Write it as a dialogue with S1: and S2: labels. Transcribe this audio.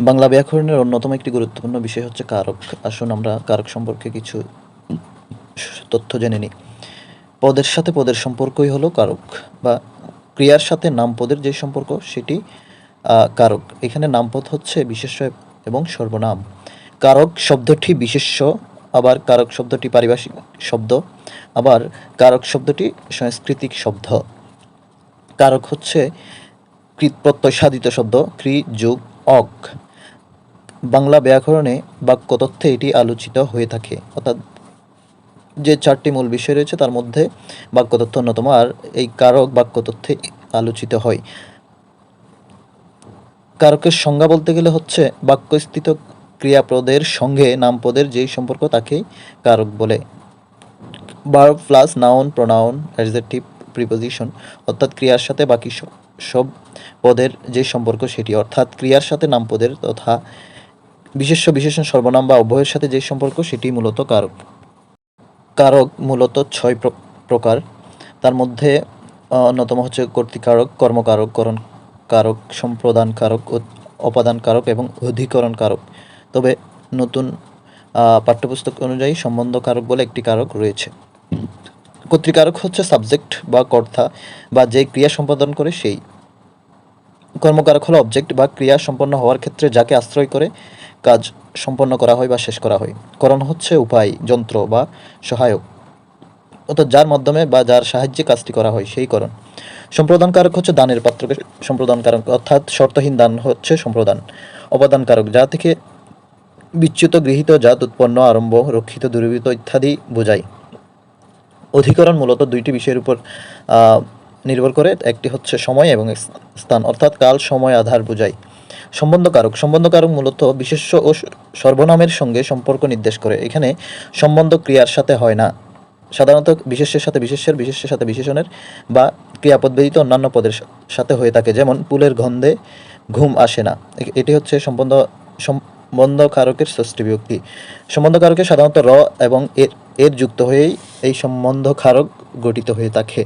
S1: বাংলা ব্যাকরণের অন্যতম একটি গুরুত্বপূর্ণ বিষয় হচ্ছে কারক। আসুন আমরা কারক সম্পর্কে কিছু তথ্য জেনে নিই। পদের সাথে পদের সম্পর্কই হলো কারক বা ক্রিয়ার সাথে নামপদের যে সম্পর্ক সেটি কারক। এখানে নামপদ হচ্ছে বিশেষ্য এবং সর্বনাম। কারক শব্দটি বিশেষ্য, আবার কারক শব্দটি পারিভাষিক শব্দ, আবার কারক শব্দটি সাংস্কৃতিক শব্দ। কারক হচ্ছে কৃত প্রত্যয় সাধিত শব্দ ক্রি যুগ অক বাংলা ব্যাকরণে বাক্য তথ্যে এটি আলোচিত হয়ে থাকে। অর্থাৎ যে চারটি মূল বিষয় রয়েছে, তার মধ্যে বাক্য তথ্য অন্যতম, আর এই কারক বাক্য তথ্যে আলোচিত হয়। কারকের সংজ্ঞা বলতে গেলে হচ্ছে বাক্যস্থিত ক্রিয়াপদের সঙ্গে নামপদের যেই সম্পর্ক তাকে কারক বলে। Verb plus noun, pronoun, adjective, preposition, অর্থাৎ ক্রিয়ার সাথে বাকি সব পদের যে সম্পর্ক সেটি, অর্থাৎ ক্রিয়ার সাথে নামপদের তথা বিশেষ্য বিশেষণ সর্বনাম বা উভয়ের সাথে যে সম্পর্ক সেটি মূলত কারক কারক মূলত ছয় প্র- প্রকার। তার মধ্যে অন্যতম হচ্ছে কর্তৃকারক কর্মকারক করণ কারক, সম্প্রদান কারক অপাদান কারক এবং অধিকরণ কারক। তবে নতুন পাঠ্যপুস্তক অনুযায়ী সম্বন্ধ কারক বলে একটি কারক রয়েছে। কর্তৃকারক হচ্ছে সাবজেক্ট বা কর্তা বা যে ক্রিয়া সম্পাদন করে সেই। কর্মকারক হলো অবজেক্ট বা ক্রিয়া সম্পন্ন হওয়ার ক্ষেত্রে যাকে আশ্রয় করে কাজ সম্পন্ন করা হয় বা শেষ করা হয়। করণ হচ্ছে উপায়, যন্ত্র বা সহায়ক। অর্থাৎ যার মাধ্যমে বা যার সাহায্যে কাজটি করা হয় সেই করণ। সম্প্রদান কারক হচ্ছে দানের পাত্রকে সম্প্রদান কারক অর্থাৎ শর্তহীন দান হচ্ছে সম্প্রদান। অবদান কারক যা থেকে বিচ্যুত, গৃহীত, জাত উৎপন্ন, আরম্ভ, রক্ষিত দুর্বৃত ইত্যাদি বোঝায়। অধিকরণ মূলত দুইটি বিষয়ের উপর নির্ভর করে। একটি হচ্ছে সময় এবং স্থান, অর্থাৎ কাল, সময়, আধার বোঝায়। সম্বন্ধকারক। সম্বন্ধকারক মূলত বিশেষ্য ও সর্বনামের সঙ্গে সম্পর্ক নির্দেশ করে। এখানে সম্বন্ধ ক্রিয়ার সাথে হয় না। সাধারণত বিশেষ্যের সাথে বিশেষ্যের বিশেষ্যের সাথে বিশেষণের বা ক্রিয়াপদ ব্যতীত অন্যান্য পদের সাথে হয়ে থাকে। যেমন পুলের গন্ধে ঘুম আসে না। এটি হচ্ছে সম্বন্ধ, সম্বন্ধকারকের ষষ্ঠী বিভক্তি। সম্বন্ধকারকে সাধারণত র এবং এর এর যুক্ত হয়েই এই সম্বন্ধকারক গঠিত হয়ে থাকে।